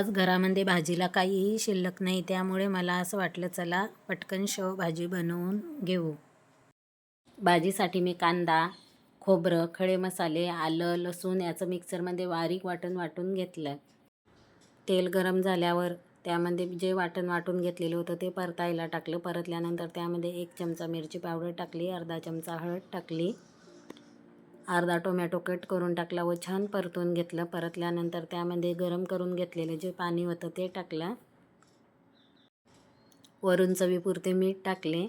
आज घरामध्ये भाजीला काहीही शिल्लक नाही त्यामुळे मला असं वाटलं चला पटकन शव भाजी बनवून घेऊ. भाजीसाठी मी कांदा खोबरं खडे मसाले आलं लसूण याचं मिक्सरमध्ये बारीक वाटण वाटून घेतलं. तेल गरम झाल्यावर त्यामध्ये जे वाटण वाटून घेतलेलं होतं ते परतायला टाकलं. परतल्यानंतर त्यामध्ये एक चमचा मिरची पावडर टाकली अर्धा चमचा हळद टाकली. अर्धा टोमॅटो कट करून टाकला व छान परतून घेतलं. परतल्यानंतर त्यामध्ये गरम करून घेतलेलं जे पाणी होतं ते टाकलं. वरून चवीपुरते मीठ टाकले.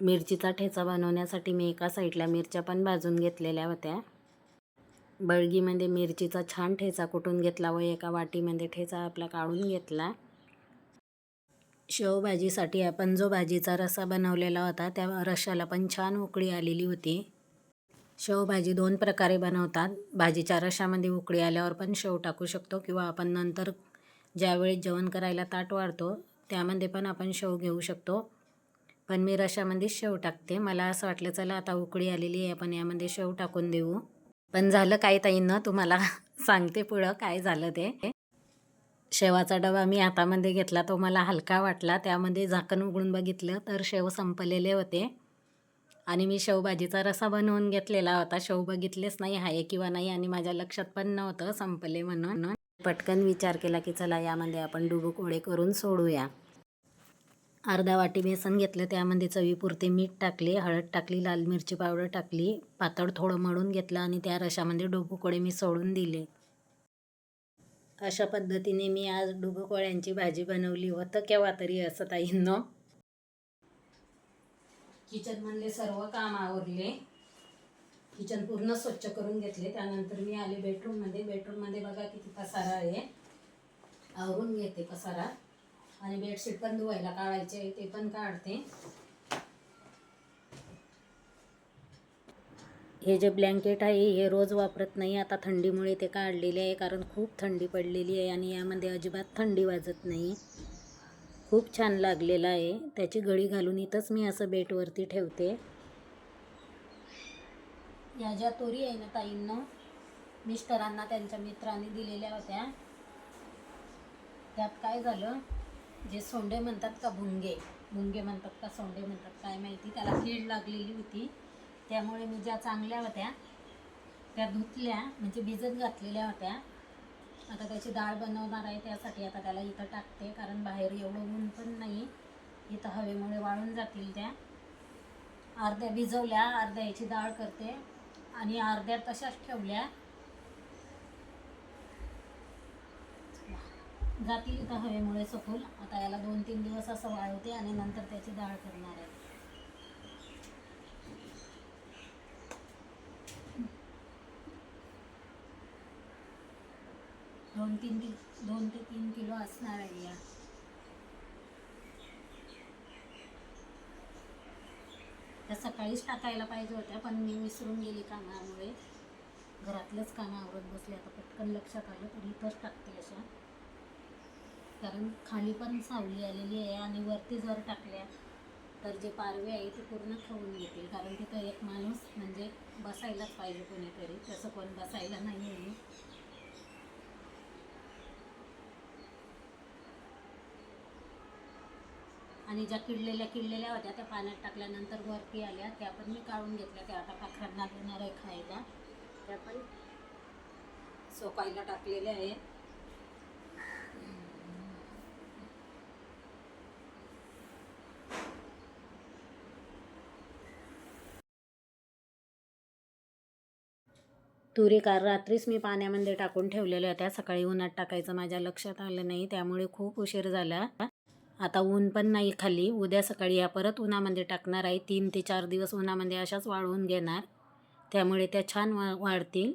मिरचीचा ठेचा बनवण्यासाठी मी एका साईडला मिरच्या पण भाजून घेतलेल्या होत्या. बळगीमध्ये मिरचीचा छान ठेचा कुटून घेतला व एका वाटीमध्ये ठेचा आपला काढून घेतला. शेवभाजीसाठी आपण जो भाजीचा रसा बनवलेला होता त्या रशाला पण छान उकळी आलेली होती. शेवभाजी दोन प्रकारे बनवतात. भाजीच्या रशामध्ये उकळी आल्यावर पण शेव टाकू शकतो किंवा आपण नंतर ज्यावेळी जेवण करायला ताट वाढतो त्यामध्ये पण आपण शेव घेऊ शकतो. पण मी रशामध्ये शेव टाकते. मला असं वाटलं चला आता उकळी आलेली आहे आपण यामध्ये शेव टाकून देऊ. पण झालं काय ताईंनं? तुम्हाला सांगते पुढं काय झालं ते. शेवाचा डबा मी हातामध्ये घेतला तो मला हलका वाटला. त्यामध्ये झाकण उघडून बघितलं तर शेव संपलेले होते. आणि मी शेवभाजीचा रसा बनवून घेतलेला होता. शेव बघितलेच नाही आहे किंवा नाही आणि माझ्या लक्षात पण नव्हतं संपले म्हणून. पटकन विचार केला की चला यामध्ये आपण डुबुकोळे करून सोडूया. अर्धा वाटी बेसन घेतलं त्यामध्ये चवीपुरते मीठ टाकले हळद टाकली लाल मिरची पावडर टाकली पातळ थोडं मळून घेतलं आणि त्या रशामध्ये डुबुकोळे मी सोडून दिले. अशा पद्धतीने मी आज डुबुकोळ्यांची भाजी बनवली होतं केव्हा तरी असं ताईंनो किचनमधले सर्व काम आवरले. किचन पूर्ण स्वच्छ करून घेतले. त्यानंतर मी आले बेडरूममध्ये बेडरूममध्ये बघा किती पसारा आहे. आवरून घेते पसारा. आणि बेडशीट पण धुवायला काढायचे ते पण काढते. हे जे ब्लँकेट आहे हे रोज वापरत नाही. आता थंडीमुळे ते काढलेले आहे कारण खूप थंडी पडलेली आहे आणि यामध्ये अजिबात थंडी वाजत नाही. खूप छान लागलेला आहे. त्याची गळी घालून इथंच मी असं बेटवरती ठेवते. या ज्या तोरी आहे ना ताईंना मिस्टरांना त्यांच्या मित्रांनी दिलेल्या होत्या. त्यात काय झालं? जे सोंडे म्हणतात का भुंगे? भुंगे म्हणतात का सोंडे म्हणतात काय माहिती? त्याला कीड लागलेली होती. त्यामुळे मी ज्या चांगल्या होत्या त्या धुतल्या म्हणजे भिजत घातलेल्या होत्या. आता त्याची डाळ बनवणार आहे त्यासाठी आता त्याला इथं टाकते कारण बाहेर एवढं ऊन पण नाही. इथं हवेमुळे वाळून जातील त्या. अर्ध्या भिजवल्या अर्ध्या याची डाळ करते आणि अर्ध्या तशाच ठेवल्या. जातील इथं हवेमुळे सखोल आता याला दोन तीन दिवस असं वाळवते आणि नंतर त्याची डाळ करणार आहे. दोन तीन दोन ते तीन किलो असणार आहे या. त्या सकाळीच टाकायला पाहिजे होत्या पण मी विसरून गेली कामामुळे. घरातलंच काम आवरत बसले आता पटकन लक्षात आलं तर इथंच टाकते अशा. कारण खाली पण सावली आलेली आहे आणि वरती जर टाकल्या तर जे पारवे आहे ते पूर्ण खाऊन घेतील. कारण तिथं एक माणूस म्हणजे बसायलाच पाहिजे कोणीतरी. तसं कोण बसायला नाही आहे आणि ज्या किडलेल्या किडलेल्या होत्या त्या पाण्यात टाकल्यानंतर वरती आल्या. त्या पण मी काढून घेतल्या. त्या आता पाखरांना देणार आहे खायला. त्या पण सोपायला टाकलेल्या आहे तुरी कार रात्रीच मी पाण्यामध्ये टाकून ठेवलेल्या होत्या. सकाळी उन्हात टाकायचं माझ्या लक्षात आलं नाही. त्यामुळे खूप उशीर झाला. आता ऊन पण नाही खाली. उद्या सकाळी या परत उन्हामध्ये टाकणार आहे. तीन ते चार दिवस उन्हामध्ये अशाच वाळवून घेणार. त्यामुळे त्या छान वा वाढतील.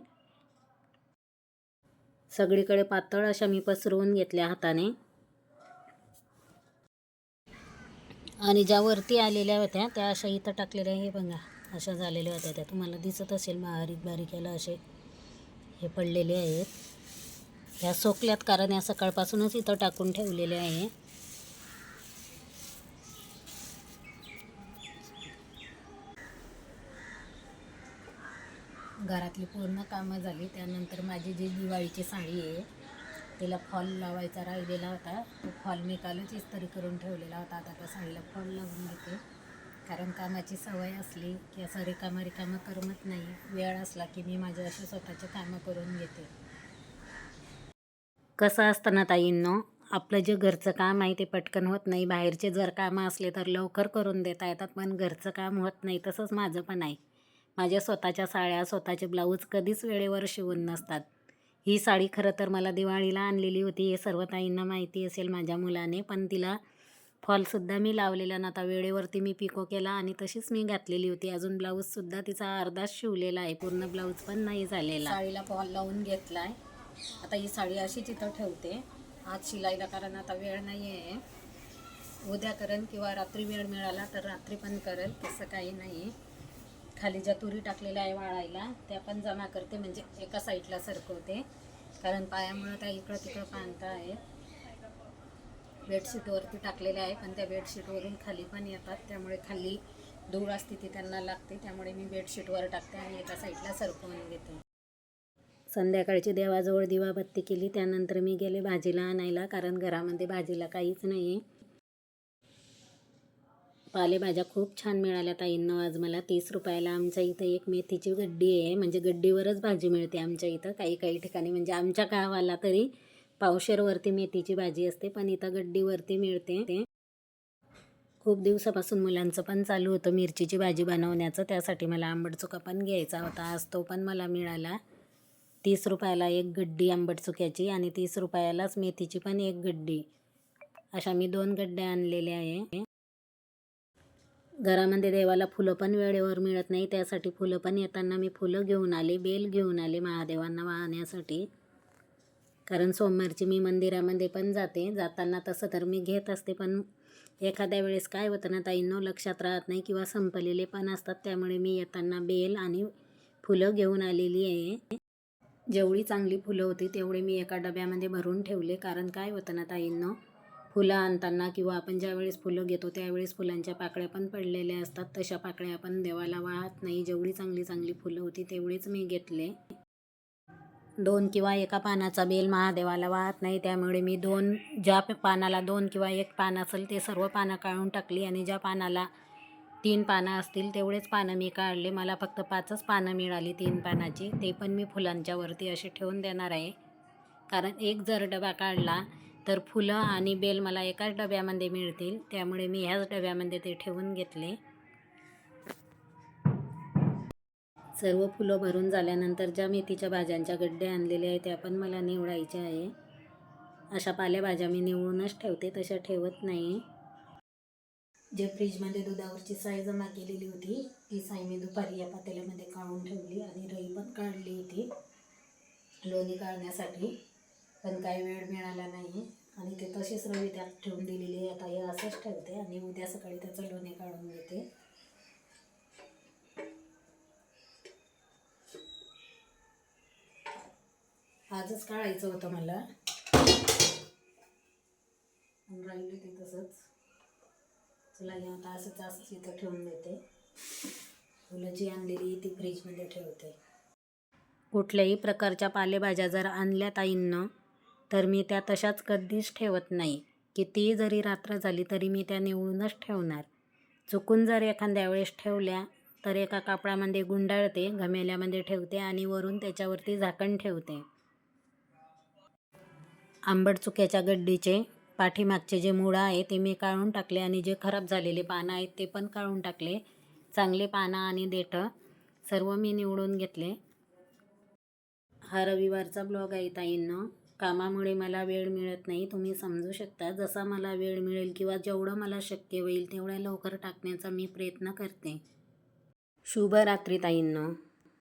सगळीकडे पातळ अशा मी पसरवून घेतल्या हाताने. आणि ज्या वरती आलेल्या होत्या त्या अशा इथं टाकलेल्या हे बघा अशा झालेल्या होत्या त्या. तुम्हाला दिसत असेल बारीक बारीक याला असे हे पडलेले आहेत. ह्या सोकल्यात कारण या सकाळपासूनच इथं टाकून ठेवलेले आहे. घरातली पूर्ण कामं झाली. त्यानंतर माझी जी दिवाळीची साडी आहे तिला फॉल लावायचा राहिलेला होता. तो फॉल मी कालच इस्तरी करून ठेवलेला होता. आता त्या साडीला फॉल लावून घेते कारण कामाची सवय असली की असं रिकामं रिकामं करमत नाही. वेळ असला की मी माझ्या असे स्वतःचे कामं करून घेते. कसं असतं ना ताईंनो आपलं जे घरचं काम आहे ते पटकन होत नाही. बाहेरचे जर कामं असले तर लवकर करून देता येतात पण घरचं काम होत नाही तसंच माझं पण आहे. माझ्या स्वतःच्या साड्या स्वतःचे ब्लाऊज कधीच वेळेवर शिवून नसतात. ही साडी खरं तर मला दिवाळीला आणलेली होती हे सर्व ताईंना माहिती असेल माझ्या मुलाने पण तिला फॉलसुद्धा मी लावलेला नव्हता. वेळेवरती मी पिको केला आणि तशीच मी घातलेली होती. अजून ब्लाऊजसुद्धा तिचा अर्धाच शिवलेला आहे पूर्ण ब्लाऊज पण नाही झालेला. साडीला फॉल लावून घेतला आहे आता ही साडी अशी तिथं ठेवते. आज शिलाईला कारण आता वेळ नाही आहे उद्या करेन किंवा रात्री वेळ मिळाला तर रात्री पण करेल तसं काही नाही. खाली ज्या तुरी टाकलेल्या आहे वाळायला त्या पण जमा करते म्हणजे एका साईडला सरकवते. कारण पायामुळं त्या इकडं तिकडं पांगता आहेत बेडशीटवरती टाकलेल्या आहे पण त्या बेडशीटवरून खाली पण येतात. त्यामुळे खाली धूळ असते ती त्यांना लागते. त्यामुळे मी बेडशीटवर टाकते आणि एका साईडला सरकवून घेते. संध्याकाळची देवाजवळ दिवाबत्ती केली. त्यानंतर मी गेले भाजीला आणायला कारण घरामध्ये भाजीला काहीच नाही आहे पालेभाज्या खूप छान मिळाल्या ताईंना. आज मला तीस रुपयाला आमच्या इथं एक मेथीची गड्डी आहे. म्हणजे गड्डीवरच भाजी मिळते आमच्या इथं. काही काही ठिकाणी म्हणजे आमच्या गावाला तरी पावशेरवरती मेथीची भाजी असते पण इथं गड्डीवरती मिळते. ते खूप दिवसापासून मुलांचं पण चालू होतं मिरचीची भाजी बनवण्याचं. त्यासाठी मला आंबट चुका पण घ्यायचा होता. आज तो पण मला मिळाला. तीस रुपयाला एक गड्डी आंबट चुक्याची आणि तीस रुपयालाच मेथीची पण एक गड्डी. अशा मी दोन गड्ड्या आणलेल्या आहे. घरामध्ये देवाला फुलं पण वेळेवर मिळत नाही त्यासाठी फुलं पण येताना मी फुलं घेऊन आले बेल घेऊन आले महादेवांना वाहण्यासाठी. कारण सोमवारची मी मंदिरामध्ये पण जाते जाताना तसं तर मी घेत असते पण एखाद्या वेळेस काय होतं ना ताईंनो लक्षात राहत नाही किंवा संपलेले पण असतात त्यामुळे मी येताना बेल आणि फुलं घेऊन आलेली आहे. जेवढी चांगली फुलं होती तेवढे मी एका डब्यामध्ये भरून ठेवले कारण काय होतं ना ताईंनो फुलं आणताना किंवा आपण ज्यावेळेस फुलं घेतो त्यावेळेस फुलांच्या पाकळ्या पण पडलेल्या असतात. तशा पाकळ्या आपण देवाला वाहत नाही. जेवढी चांगली चांगली फुलं होती तेवढीच मी घेतले. दोन किंवा एका पानाचा बेल महादेवाला वाहत नाही. त्यामुळे मी दोन ज्या पानाला दोन किंवा एक पान असेल ते सर्व पानं काढून टाकली आणि ज्या पानाला तीन पानं असतील तेवढेच पानं मी काढले. मला फक्त पाचच पानं मिळाली तीन पानाची. ते पण मी फुलांच्या वरती असे ठेवून देणार आहे. कारण एक जर डबा काढला तर फुलं आणि बेल मला एकाच डब्यामध्ये मिळतील. त्यामुळे मी ह्याच डब्यामध्ये ते ठेवून घेतले. सर्व फुलं भरून झाल्यानंतर ज्या मेथीच्या भाज्यांच्या गड्डे आणलेल्या आहेत त्या पण मला निवडायच्या आहे. अशा पालेभाज्या मी निवडूनच ठेवते तशा ठेवत नाही. जे फ्रीजमध्ये दुधावरची साय जमा केलेली होती ती साय मी दुपारी या पातेल्यामध्ये काढून ठेवली आणि रई पण काढली होती. लोणी काढण्यासाठी. पण काही वेळ मिळाला नाही आणि ते तशीच रवी त्यात ठेवून दिलेली आता हे असंच ठेवते आणि उद्या सकाळी त्याचं लोणे काढून घेते. आजच काढायचं होतं मला. राहिलं ते तसंच. तुला हे आता असंच असंच इथं ठेवून देते. तुला जी आणलेली ती फ्रीजमध्ये ठेवते. कुठल्याही प्रकारच्या पालेभाज्या जर आणल्या ताईंनं तर मी त्या तशाच कधीच ठेवत नाही. कितीही जरी रात्र झाली तरी मी त्या निवडूनच ठेवणार. चुकून जर एखाद्या वेळेस ठेवल्या तर एका कापडामध्ये गुंडाळते घमेल्यामध्ये ठेवते आणि वरून त्याच्यावरती झाकण ठेवते. आंबट चुक्याच्या गड्डीचे पाठीमागचे जे मुळं आहे ते मी काढून टाकले आणि जे खराब झालेले पानं आहेत ते पण काढून टाकले. चांगले पानं आणि देठं सर्व मी निवडून घेतले. हा रविवारचा ब्लॉग आहे ताईंनो. कामामुळे मला वेळ मिळत नाही तुम्ही समजू शकता. जसा मला वेळ मिळेल किंवा जेवढं मला शक्य होईल तेवढ्या लवकर टाकण्याचा मी प्रयत्न करते. शुभ रात्री ताईंनो.